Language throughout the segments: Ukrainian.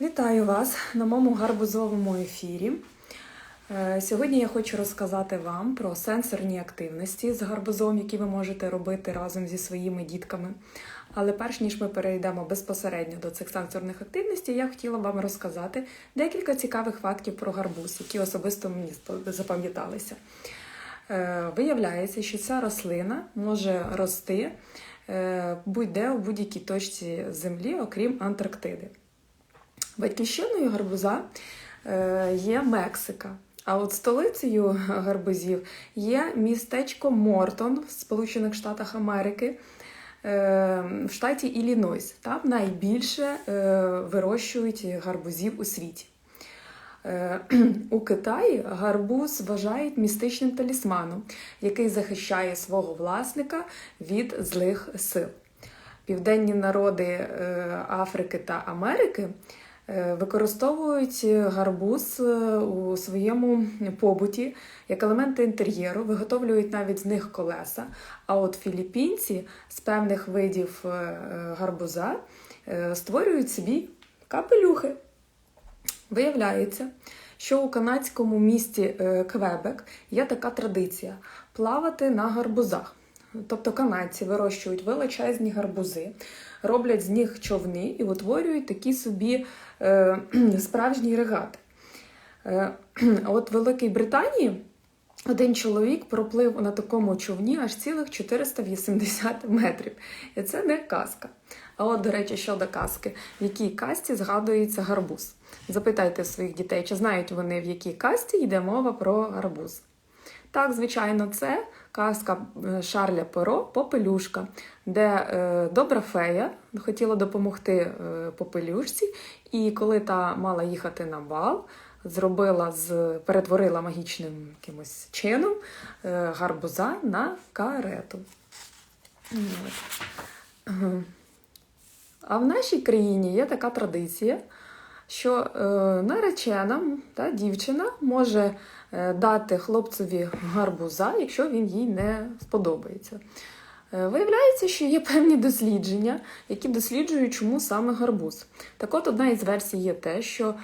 Вітаю вас на моєму гарбузовому ефірі. Е, Сьогодні я хочу розказати вам про сенсорні активності з гарбузом, які ви можете робити разом зі своїми дітками. Але перш ніж ми перейдемо безпосередньо до цих сенсорних активностей, я хотіла вам розказати декілька цікавих фактів про гарбуз, які особисто мені запам'яталися. Е, Виявляється, що ця рослина може рости е, будь-де у будь-якій точці землі, окрім Антарктиди. Батьківщиною гарбуза е, є Мексика. А от столицею гарбузів є містечко Мортон в Сполучених Штатах Америки е, в штаті Іллінойс. Там найбільше е, вирощують гарбузів у світі. У Китаї гарбуз вважають містичним талісманом, який захищає свого власника від злих сил. Південні народи Африки та Америки використовують гарбуз е, у своєму побуті як елементи інтер'єру, виготовлюють навіть з них колеса. А от філіппінці з певних видів е, е, гарбуза е, створюють собі капелюхи. Виявляється, що у канадському місті е, Квебек є така традиція плавати на гарбузах. Тобто канадці вирощують величезні гарбузи, роблять з них човни і утворюють такі собі е, справжні регати. Е, от в Великій Британії один чоловік проплив на такому човні аж цілих 480 метрів. І це не казка. А от, до речі, щодо казки, в якій казці згадується гарбуз. Запитайте своїх дітей, чи знають вони, в якій казці йде мова про гарбуз. Так, звичайно, це казка е, Шарля Перо Попелюшка, де е, добра фея хотіла допомогти е, попелюшці, і коли та мала їхати на бал, зробила з перетворила магічним якимось чином е, гарбуза на карету. А в нашій країні є така традиція, що е, наречена та, дівчина може е, дати хлопцеві гарбуза, якщо він їй не сподобається. Е, Виявляється, що є певні дослідження, які досліджують, чому саме гарбуз. Так от одна із версій є те, що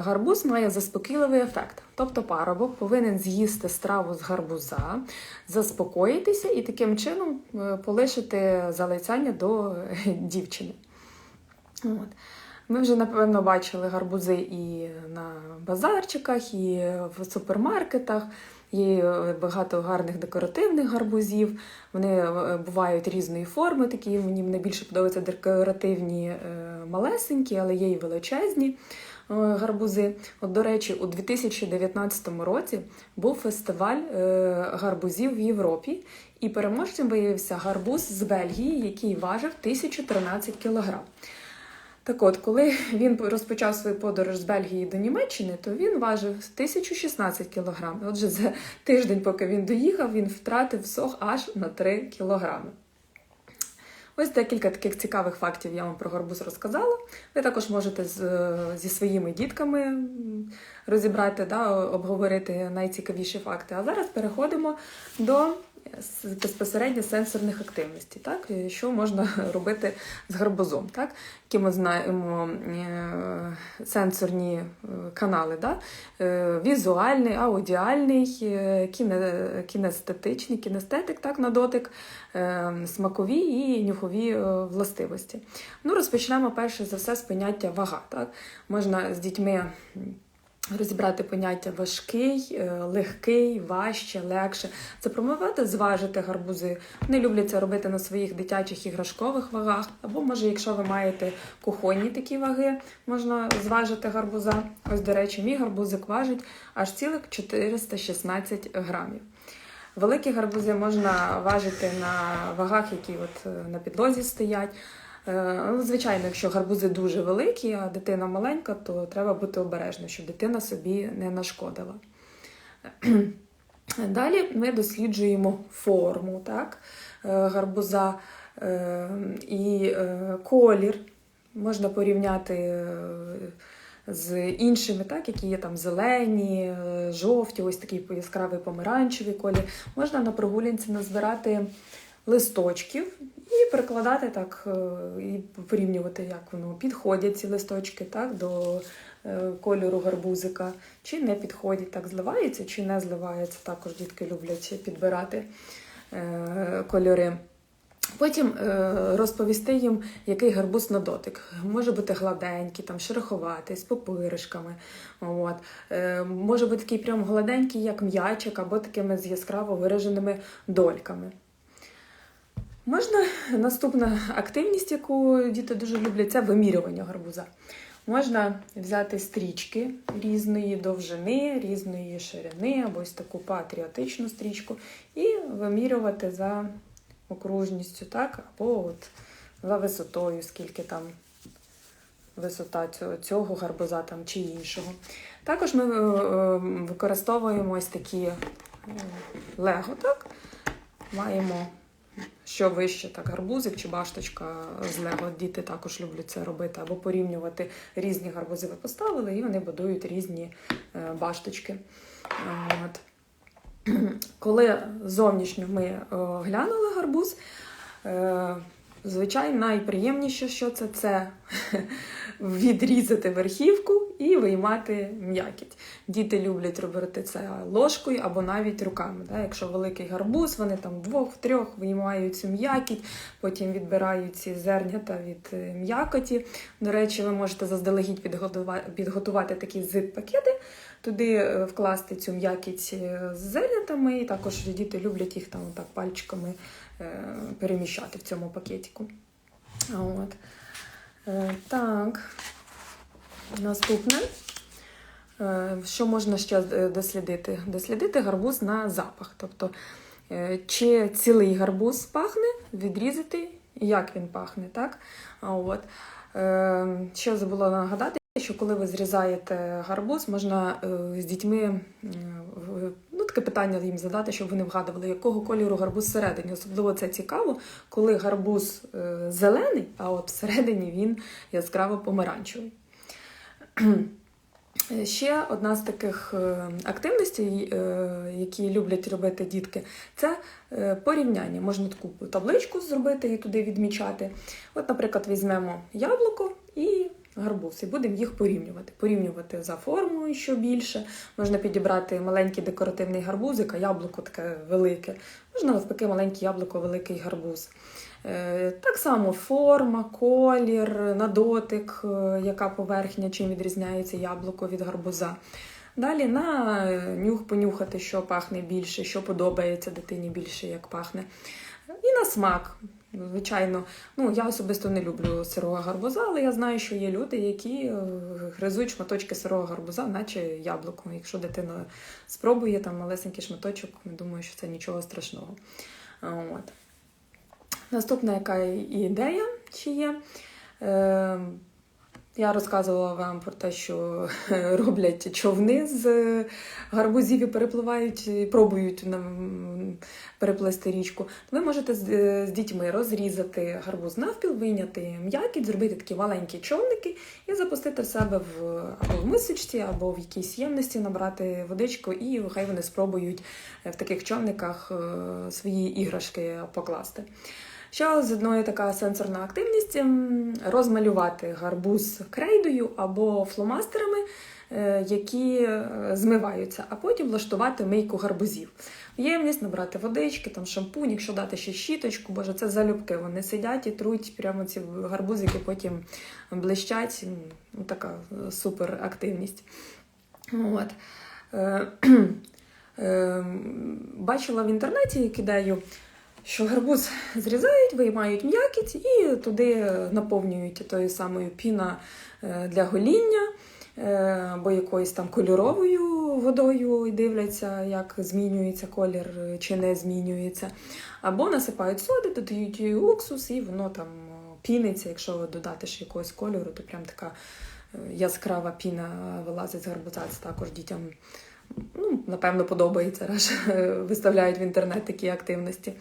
гарбуз має заспокійливий ефект. Тобто парубок повинен з'їсти страву з гарбуза, заспокоїтися і таким чином полишити залицяння до дівчини. От. Ми вже, напевно, бачили гарбузи і на базарчиках, і в супермаркетах. Є е, багато гарних декоративних гарбузів. Вони е, бувають різної форми, такі мені найбільше подобаються декоративні е, малесенькі, але є і величезні гарбузи. От, до речі, у 2019 році був фестиваль гарбузів в Європі, і переможцем виявився гарбуз з Бельгії, який важив 1013 кілограм. Так от, коли він розпочав свою подорож з Бельгії до Німеччини, то він важив 1016 кілограм. Отже, за тиждень, поки він доїхав, він втратив сох аж на 3 кілограми. Ось декілька таких цікавих фактів я вам про гарбуз розказала. Ви також можете з, зі своїми дітками розібрати, да, обговорити найцікавіші факти. А зараз переходимо до безпосередньо сенсорних активностей, так? Що можна робити з гарбузом, так? які ми знаємо е, сенсорні е, канали, да? Е, візуальний, аудіальний, кіне, кінестетичний, кінестетик так, на дотик, смакові і нюхові властивості. Ну, розпочнемо перше за все з поняття вага. Так? Можна з дітьми розібрати поняття важкий, е, легкий, важче, легше. Це Запропонувати зважити гарбузи. Вони люблять це робити на своїх дитячих іграшкових вагах. Або, може, якщо ви маєте кухонні такі ваги, можна зважити гарбуза. Ось, до речі, мій гарбузик важить аж цілих 416 грамів. Великі гарбузи можна важити на вагах, які от е, на підлозі стоять. Е, Ну, звичайно, якщо гарбузи дуже великі, а дитина маленька, то треба бути обережним, щоб дитина собі не нашкодила. Далі ми досліджуємо форму так, е, гарбуза е, і колір. Можна порівняти з іншими, так, які є там зелені, жовті, ось такий яскравий помаранчевий колір. Можна на прогулянці назбирати листочків і перекладати так, е, і порівнювати, як воно підходять ці листочки так, до е, кольору гарбузика, чи не підходять, так зливається, чи не зливається. Також дітки люблять підбирати е, кольори. Потім розповісти їм, який гарбуз на дотик. Може бути гладенький, там, шероховатий, з попиришками. От. Може бути такий прям гладенький, як м'ячик, або такими з яскраво вираженими дольками. Можна наступна активність, яку діти дуже люблять, це вимірювання гарбуза. Можна взяти стрічки різної довжини, різної ширини, або ось таку патріотичну стрічку, і вимірювати за окружністю, так, або от за висотою, скільки там висота цього, гарбуза там, чи іншого. Також ми е, використовуємо ось такі е, лего, так? Маємо що вище, так, гарбузик чи башточка з лего. Діти також люблять це робити, або порівнювати різні гарбузи ви поставили, і вони будують різні е, башточки. От. Коли зовнішньо ми оглянули глянули гарбуз, е, звичайно, найприємніше, що це, це відрізати верхівку і виймати м'якіть. Діти люблять робити це ложкою або навіть руками. Да? Якщо великий гарбуз, вони там двох-трьох виймають цю м'якіть, потім відбирають ці зернята від е, м'якоті. До речі, ви можете заздалегідь підготувати, такі зип-пакети, туди е, вкласти цю м'якіть е, з зернятами, і також діти люблять їх там так пальчиками переміщати в цьому пакетику. От. Е, Так, наступне. Е, Що можна ще е, дослідити? Дослідити гарбуз на запах. Тобто, чи цілий гарбуз пахне, відрізати, як він пахне. так? От. Ще забула нагадати, що коли ви зрізаєте гарбуз, можна з дітьми таке питання їм задати, щоб вони вгадували, якого кольору гарбуз всередині. Особливо це цікаво, коли гарбуз е, зелений, а от всередині він яскраво помаранчевий. Е, Ще одна з таких е, активностей, які люблять робити дітки, це порівняння. Можна таку табличку зробити і туди відмічати. От, наприклад, візьмемо яблуко і гарбуз, і будемо їх порівнювати. Порівнювати за формою, що більше. Можна підібрати маленький декоративний гарбузик, а яблуко таке велике. Можна навпаки маленьке яблуко, великий гарбуз. Е, Так само форма, колір, на дотик, е, яка поверхня, чим відрізняється яблуко від гарбуза. Далі на е, нюх понюхати, що пахне більше, що подобається дитині більше, як пахне. І на смак. Звичайно, ну я особисто не люблю сирого гарбуза, але я знаю, що є люди, які е, гризуть шматочки сирого гарбуза, наче яблуко. Якщо дитина спробує там малесенький шматочок, думаю, що це нічого страшного. От. Наступна яка ідея чи є. Е, я розказувала вам про те, що роблять човни з гарбузів і перепливають, пробують нам переплести річку. Ви можете з, з дітьми розрізати гарбуз навпіл, вийняти м'якіть, зробити такі маленькі човники і запустити в себе в або в мисочці, або в якійсь ємності, набрати водичку, і хай вони спробують в таких човниках е, свої іграшки покласти. Ще з одної така сенсорна активність розмалювати гарбуз крейдою або фломастерами, е, які е, змиваються, а потім влаштувати мийку гарбузів. Ємність набрати водички, там шампунь, якщо дати ще щіточку, боже, це залюбки. Вони сидять і труть прямо ці гарбузики, потім блищать. Ну, така е, супер активність. От. Е, е, Бачила в інтернеті ідею, що гарбуз зрізають, виймають м'якіть і туди наповнюють тою самою піна е, для гоління, е, або якоюсь там кольоровою водою і дивляться, як змінюється колір чи не змінюється. Або насипають соди, додають уксус, і воно там е, піниться. Якщо додати ще якогось кольору, то прям така яскрава піна вилазить з гарбуза. Це також дітям ну, напевно, подобається, раз виставляють в інтернет такі активності.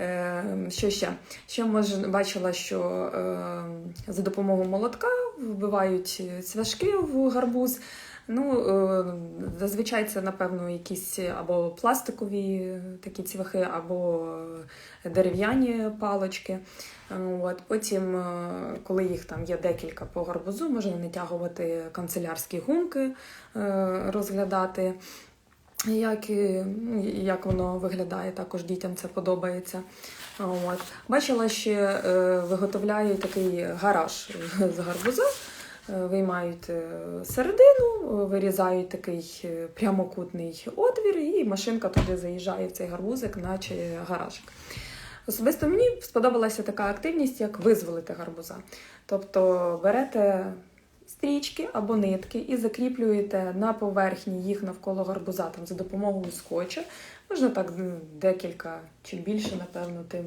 Е, Що ще? Ще може бачила, що е, за допомогою молотка вбивають цвяшки в гарбуз. Ну, е, зазвичай це, напевно, якісь або пластикові такі цвяхи, або дерев'яні палочки. От. Потім, е, коли їх там є декілька по гарбузу, можна натягувати канцелярські гумки, е, розглядати. Як, ну, як воно виглядає, також дітям це подобається. От. Бачила, ще виготовляють такий гараж з гарбуза, виймають е, середину, е, вирізають такий е, прямокутний отвір, і машинка туди заїжджає в цей гарбузик, наче гаражик. Особисто мені сподобалася така активність, як визволити гарбуза. Тобто берете стрічки або нитки і закріплюєте на поверхні їх навколо гарбуза там, за допомогою скотча. Можна так декілька, чим більше, напевно, тим,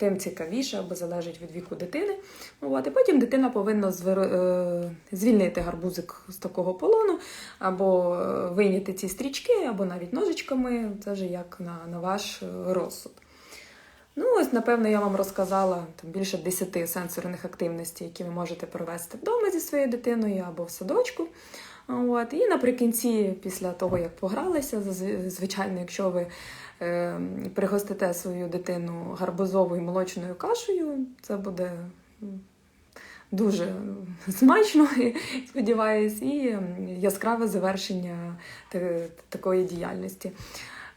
тим цікавіше, або залежить від віку дитини. От, і потім дитина повинна е, звільнити гарбузик з такого полону, або е, вийняти ці стрічки, або навіть ножичками. Це вже як на, на ваш розсуд. Ну, ось, напевно, я вам розказала там, більше 10 сенсорних активностей, які ви можете провести вдома зі своєю дитиною або в садочку. От. І наприкінці, після того, як погралися, звичайно, якщо ви е, пригостите свою дитину гарбузовою молочною кашею, це буде дуже смачно, сподіваюсь, і яскраве завершення такої діяльності.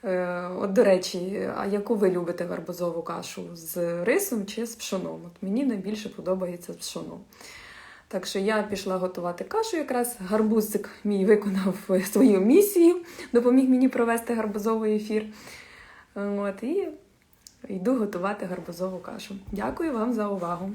Е, От, до речі, а яку ви любите гарбузову кашу з рисом чи з пшоном? От мені найбільше подобається з пшоном. Так що я пішла готувати кашу, якраз гарбузик мій виконав свою місію, допоміг мені провести гарбузовий ефір. От, і йду готувати гарбузову кашу. Дякую вам за увагу.